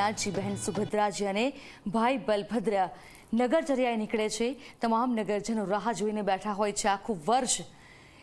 નાથજી બહેન સુભદ્રાજી અને ભાઈ બલભદ્ર નગરચર્યાએ નીકળે છે. તમામ નગરજનો રાહ જોઈને બેઠા હોય છે. આખું વર્ષ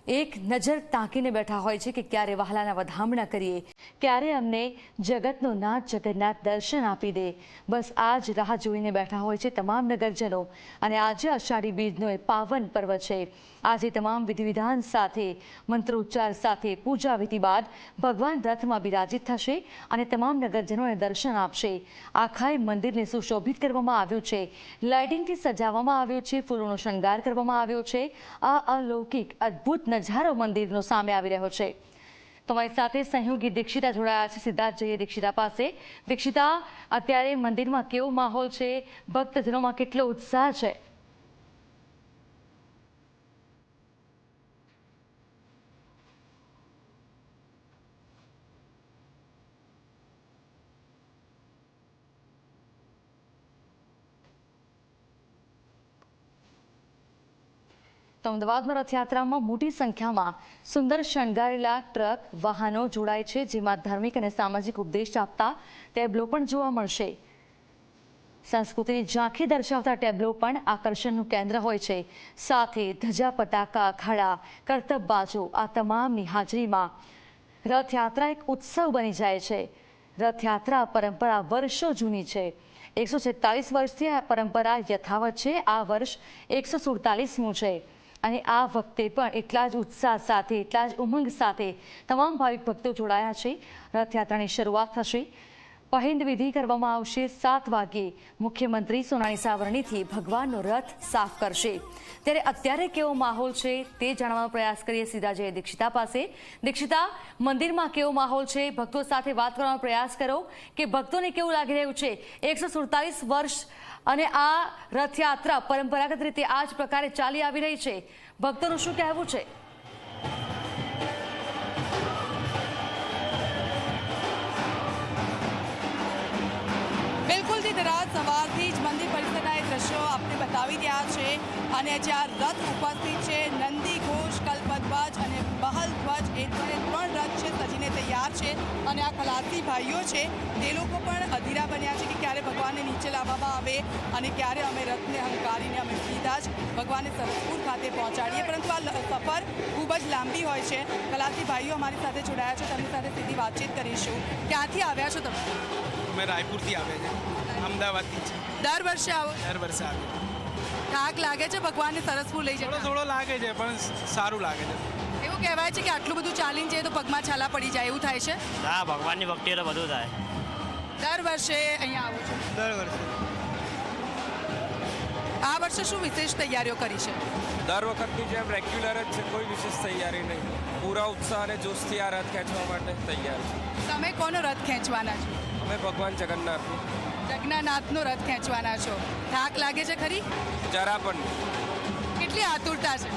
એક નજર તાંકીને બેઠા હોય છે કે ક્યારે વહાલાના વધામણા કરીએ. ક્યારે અમને જગતનો નાથ જગન્નાથ દર્શન આપી દે. બસ આ જ રાહ જોઈને બેઠા હોય છે તમામ નગરજનો. અને આજે અષાઢી બીજનો એ પાવન પર્વ છે. આજે તમામ વિધિ વિધાન સાથે, મંત્રોચ્ચાર સાથે પૂજા વિધિ બાદ ભગવાન રથમાં બિરાજિત થશે અને તમામ નગરજનોને દર્શન આપશે. આખાય મંદિરને સુશોભિત કરવામાં આવ્યું છે. લાઇટિંગથી સજાવવામાં આવ્યું છે. ફૂલોનો શણગાર કરવામાં આવ્યો છે. આ અલૌકિક, અદ્ભુત નજારો મંદિરનો સામે આવી રહ્યો છે. તમારી સાથે સહયોગી દીક્ષિતા જોડાયા છે, સિદ્ધાર્થ જઈએ દીક્ષિતા પાસે. દીક્ષિતા, અત્યારે મંદિરમાં કેવો માહોલ છે? ભક્તજનોમાં કેટલો ઉત્સાહ છે? તો અમદાવાદમાં રથયાત્રામાં મોટી સંખ્યામાં સુંદર શણગારેલા ટ્રક, વાહનો જોડાય છે, જેમાં ધાર્મિક અને સામાજિક ઉપદેશ આપતા ટેબ્લો પણ જોવા મળશે. સંસ્કૃતિની ઝાંખી દર્શાવતા ટેબ્લો પણ આકર્ષણનું કેન્દ્ર હોય છે. સાથે ધજા, પતાકા અખાડા કરતબ બાજુ આ તમામની હાજરીમાં રથયાત્રા એક ઉત્સવ બની જાય છે. રથયાત્રા પરંપરા વર્ષો જૂની છે. એકસો છેતાલીસ વર્ષથી આ પરંપરા યથાવત છે. આ વર્ષ એકસો સુડતાલીસમું છે. અને આ વખતે પણ એટલા જ ઉત્સાહ સાથે, એટલા જ ઉમંગ સાથે તમામ ભાવિક ભક્તો જોડાયા છે. રથયાત્રાની શરૂઆત થશે. પહિંદ વિધિ કરવામાં આવશે. સાત વાગ્યે મુખ્યમંત્રી સોનાણી સાવરણીથી ભગવાનનો રથ સાફ કરશે. ત્યારે અત્યારે કેવો માહોલ છે તે જાણવાનો પ્રયાસ કરીએ સીધા જઈએ દીક્ષિતા પાસે. દીક્ષિતા, મંદિરમાં કેવો માહોલ છે? ભક્તો સાથે વાત કરવાનો પ્રયાસ કરો કે ભક્તોને કેવું લાગી રહ્યું છે? એકસો વર્ષ અને આ રથયાત્રા પરંપરાગત રીતે આ જ પ્રકારે ચાલી આવી રહી છે. ભક્તોનું શું કહેવું છે? બિલકુલ જી રાત સવારથી જ મંદિર પરિસરના દ્રશ્યો આપને બતાવી રહ્યા છે. અને જ્યાં રથ ઉપસ્થિત છે, નંદી ઘોષ, કલ્પધ્વજ અને બહલ ધ્વજ એ ત્રણે તૈયાર છે અને આ ખલાસી ભાઈઓ છે તે લોકો પણ અધીરા બન્યા છે કે ક્યારે ભગવાનને નીચે લાવવામાં આવે અને ક્યારે અમે રથને હંકારીને અમે સીધા જ ભગવાનને સરસપુર ખાતે પહોંચાડીએ. પરંતુ આ સફર ખૂબ જ લાંબી હોય છે. ખલાસી ભાઈઓ અમારી સાથે જોડાયા છે તેમની સાથે સીધી વાતચીત કરીશું. ક્યાંથી આવ્યા છો તમે? અમે રાયપુરથી આવ્યા છે અમદાવાદથી છે દર વર્ષે આવો? દર વર્ષે આવે થાક લાગે છે ભગવાનને સરસપુર લઈ થોડો જતા થોડો લાગે છે પણ સારું લાગે છે. એવું કહેવાય છે કે આટલું બધું ચાલીને જઈએ તો પગમાં છાલા પડી જાય એવું થાય છે? હા ભગવાનની ભક્તિ એટલે બધું થાય. દર વર્ષે અહીંયા આવું છું? દર વર્ષે. આ વર્ષે શું વિશેષ તૈયારીઓ કરી છે? દર વખતની જેમ રેગ્યુલર જ છે કોઈ વિશેષ તૈયારી નહીં. પૂરા ઉત્સાહ અને જોશથી આ રથ ખેંચવા માટે તૈયાર છે. તમે કોનો રથ ખેંચવાના છો? અમે ભગવાન જગન્નાથ જગન્નાથનો રથ ખેંચવાના છો. થાક લાગે છે ખરી? જરા પણ કેટલી આતુરતા છે?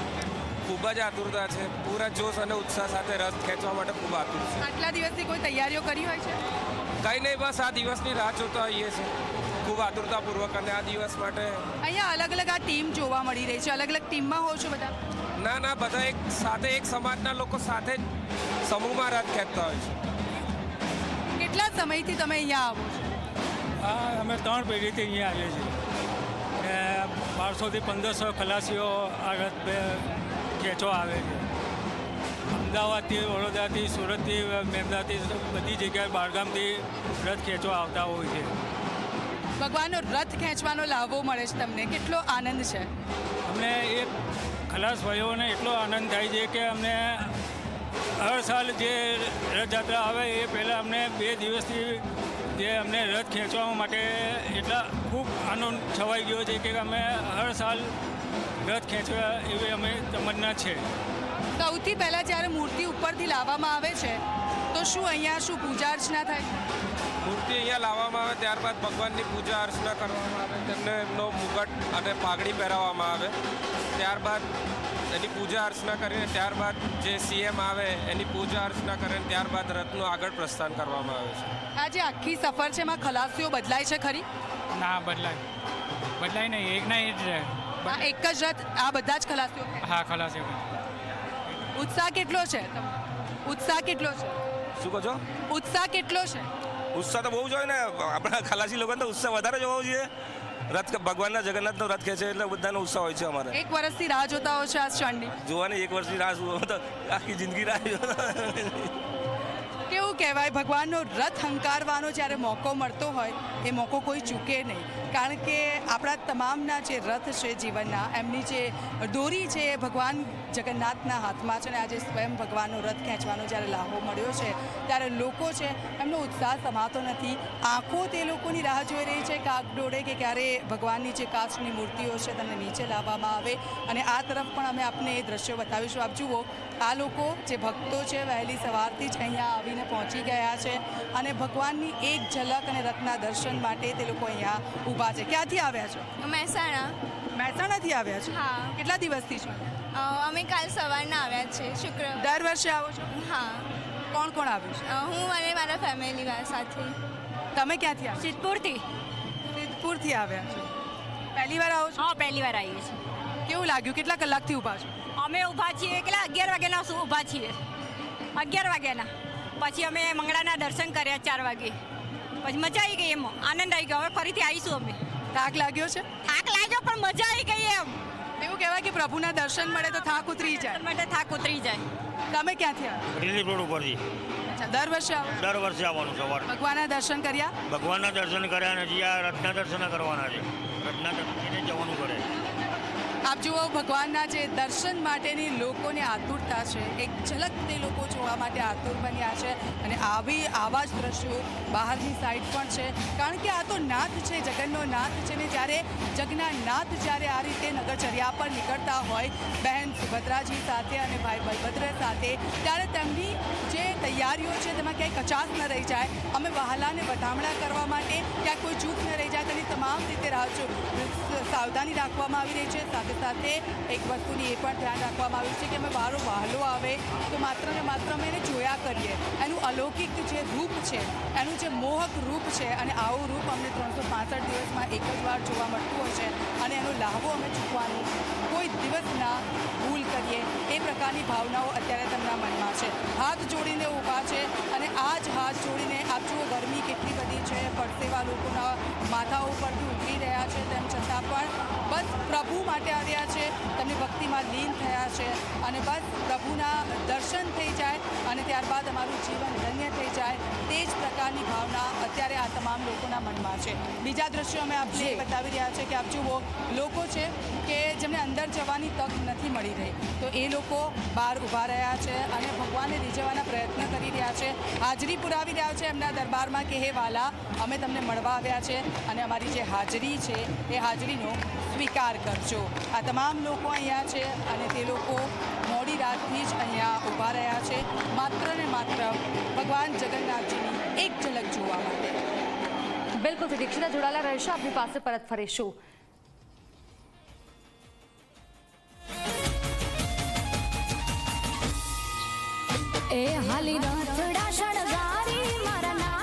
ખૂબ જ આતુરતા છે. પૂરા જોશ અને ઉત્સાહ સાથે રથ ખેંચવા માટે ખૂબ આતુર છે. આટલા દિવસથી કોઈ તૈયારીઓ કરી હોય છે? કંઈ નહીં બસ આ દિવસની રાહ જોતા હોઈએ છીએ. ખૂબ આતુરતાપૂર્વક અને આ દિવસ માટે અહીંયા અલગ અલગ આ ટીમ જોવા મળી રહી છે. અલગ અલગ ટીમમાં હોવ છો બધા? ના ના બધા એક સાથે એક સમાજના લોકો સાથે જ સમૂહમાં રથ ખેંચતા હોય છે. કેટલા સમયથી તમે અહીંયા આવો છો? અમે ત્રણ પેઢીથી અહીંયા આવીએ છીએ. બારસોથી પંદરસો ખલાસીઓ આ રથ બે ખેંચવા આવે છે. અમદાવાદથી વડોદરાથી સુરતથી મેમદાથી બધી જગ્યાએ બહારગામથી રથ ખેંચવા આવતા હોય છે. ભગવાનનો રથ ખેંચવાનો લાભો મળે છે તમને. કેટલો આનંદ છે. અમને એક ખલાસ ભાઈઓને એટલો આનંદ થાય છે કે અમને હર સાલ જે રથયાત્રા આવે એ પહેલાં અમને બે દિવસથી જે અમને રથ ખેંચવા માટે એટલા ખૂબ આનંદ છવાઈ ગયો છે કે અમે હર સાલ રથ ખેંચવા એવી અમે તમન્ના છે. સૌથી પહેલાં જ્યારે મૂર્તિ ઉપરથી લાવવામાં આવે છે તો શું અહીંયા શું પૂજા અર્ચના થાય? મૂર્તિ અહીંયા લાવવામાં આવે ત્યારબાદ ભગવાનની પૂજા અર્ચના કરવામાં આવે તેમને એમનો મુગટ અને પાઘડી પહેરાવવામાં આવે. ત્યારબાદ એની પૂજા અર્ચના કરીને ત્યારબાદ જે સીએમ આવે એની પૂજા અર્ચના કરીને ત્યારબાદ રથનું આગળ પ્રસ્થાન કરવામાં આવે છે. આ જે આખી સફર છે એમાં ખલાસીઓ બદલાય છે ખરી? ના બદલાય. બદલાય નહીં એક ના જ રહે. આ એક જ રથ આ બધા જ ખલાસીઓ હા ખલાસીઓ ઉત્સાહ કેટલો છે? ઉત્સાહ કેટલો છે? શું કહો છો? ઉત્સાહ કેટલો છે? ઉત્સાહ તો બહુ જ હોય ને. આપણા ખલાસી લોકોને તો ઉત્સાહ વધારે જોવો જોઈએ. રથ ભગવાનના જગન્નાથનો રથ ખેંચે એટલે બધાનો ઉત્સાહ હોય છે અમારે. એક વર્ષથી રાહ જોતા હો છો આ ક્ષણની જોવાની એક વર્ષની રાહ જોવા તો આખી જિંદગી રાહ જુઓ. કહેવાય, ભગવાનનો રથ હંકારવાનો જ્યારે મોકો મળતો હોય, એ મોકો કોઈ ચૂકે નહીં. કારણ કે આપણા તમામના જે રથ છે જીવનના, એમની જે દોરી છે એ ભગવાન જગન્નાથના હાથમાં છે અને આજે સ્વયં ભગવાનનો રથ ખેંચવાનો જ્યારે લાહો મળ્યો છે, ત્યારે લોકો છે, એમનો ઉત્સાહ સમાતો નથી. આંખો તે લોકોની રાહ જોઈ રહી છે કાગડોળે કે ક્યારે ભગવાનની જે કાચની મૂર્તિઓ છે તેને નીચે લાવવામાં આવે. અને આ તરફ પણ અમે આપને એ દ્રશ્યો બતાવીશું. આપ જુઓ, આ લોકો જે ભક્તો છે વહેલી સવારથી જ અહીંયા આવીને પહોંચી ગયા છે અને ભગવાનની એક ઝલક અને રથના દર્શન માટે તે લોકો અહીંયા ઊભા છે. ક્યાંથી આવ્યા છો? મહેસાણા. મહેસાણાથી આવ્યા છો? હા. કેટલા દિવસથી છો? અમે કાલ સવારના આવ્યા છે શુક્ર દર વર્ષે આવો છો? હા. કોણ કોણ આવ્યું છે? હું અને મારા ફેમિલી સાથે. તમે ક્યાંથી આવ્યા સિદ્ધપુરથી. સિદ્ધપુરથી આવ્યા છો. પહેલી વાર આવો છો? હા પહેલી વાર આવીએ છીએ. કેવું લાગ્યું? કેટલા કલાકથી ઊભા છો? અમે ઊભા છીએ કેટલા? અગિયાર વાગ્યાના ઊભા છીએ. અગિયાર વાગ્યાના. પછી અમે મંગળાના દર્શન કર્યા ચાર વાગે. પછી મજા આવી ગઈ એમ. આનંદ આવી ગયો. હવે ફરીથી આવીશું અમે. થાક લાગ્યો છે? થાક લાગ્યો પણ મજા આવી ગઈ એમ. એવું કહેવાય કે પ્રભુના દર્શન મળે તો થાક ઉતરી જાય. માટે થાક ઉતરી જાય. તમે ક્યાંથી આવ્યા? રિલીફ રોડ ઉપરથી. દર વર્ષે આવો? દર વર્ષે આવવાનું સવાર. ભગવાનના દર્શન કર્યા? ભગવાનના દર્શન કર્યા નથી આ રથના દર્શન કરવાના છે. રથના દર્શન જવાનું કરે. આપ જુઓ, ભગવાનના જે દર્શન માટેની લોકોની આતુરતા છે. એક ઝલક તે લોકો જોવા માટે આતુર બન્યા છે અને આવી આવા જ દ્રશ્યો બહારની સાઈડ પણ છે. કારણ કે આ તો નાથ છે, જગનનો નાથ છે ને જ્યારે જગના નાથ જ્યારે આ રીતે નગરચર્યા પર નીકળતા હોય, બહેન સુભદ્રાજી સાથે અને ભાઈ બલભદ્ર સાથે, ત્યારે તેમની જે તૈયારીઓ છે, તેમાં ક્યાંય કચાશ ન રહી જાય. અમે વહાલાને વધામણા કરવા માટે ક્યાંક કોઈ ચૂક ન રહી જાય, તેની તમામ રીતે રાહ સાવધાની રાખવામાં આવી રહી છે. સાથે સાથે એક વસ્તુની એ પણ ધ્યાન રાખવામાં આવ્યું છે કે અમે વારો વહાલો આવે તો માત્ર ને માત્ર અમે એને જોયા કરીએ. એનું અલૌકિક જે રૂપ છે, એનું જે મોહક રૂપ છે અને આવું રૂપ અમને ત્રણસો પાંસઠ દિવસમાં એક જ વાર જોવા મળતું હોય છે અને એનો લાહવો અમે ચૂકવાનું કોઈ દિવસ ના ભૂલ કરીએ. એ પ્રકારની ભાવનાઓ અત્યારે તેમના મનમાં છે. હાથ જોડીને ઊભા છે અને આ જ હાથ જોડીને આપ જુઓ ગરમી કેટલી બધી છે. પડતેવા લોકોના માથા ઉપરથી ઉતરી રહ્યા છે. તેમ છતાં પણ બસ પ્રભુ માટે આવ્યા છે. તેમની ભક્તિમાં લીન થયા છે અને બસ પ્રભુના દર્શન થઈ જાય અને ત્યારબાદ અમારું જીવન ધન્ય થઈ જાય તે જ પ્રકારની ભાવના અત્યારે આ તમામ લોકોના મનમાં છે. બીજા દ્રશ્યો અમે આપને એ બતાવી રહ્યા છે કે આપ જુઓ લોકો છે કે જેમને અંદર જવાની તક નથી મળી રહી. તો એ લોકો બહાર ઊભા રહ્યા છે અને ભગવાનને રીઝવવાના પ્રયત્ન કરી રહ્યા છે. હાજરી પુરાવી રહ્યા છે એમના દરબારમાં કે હે વાલા અમે તમને મળવા આવ્યા છે અને અમારી જે હાજરી છે એ હાજરીનો સ્વીકાર કરજો. આ તમામ લોકો અહીંયા છે અને તે લોકો મોડી રાતથી જ અહીંયા ઊભા રહ્યા છે. માત્ર ને માત્ર ભગવાન જગન્નાથજીની એક ઝલક જોવા માટે બિલકુલ દીક્ષિતા જોડાયેલા રહેશે. આપની પાસે પરત ફરીશું. એ હાલી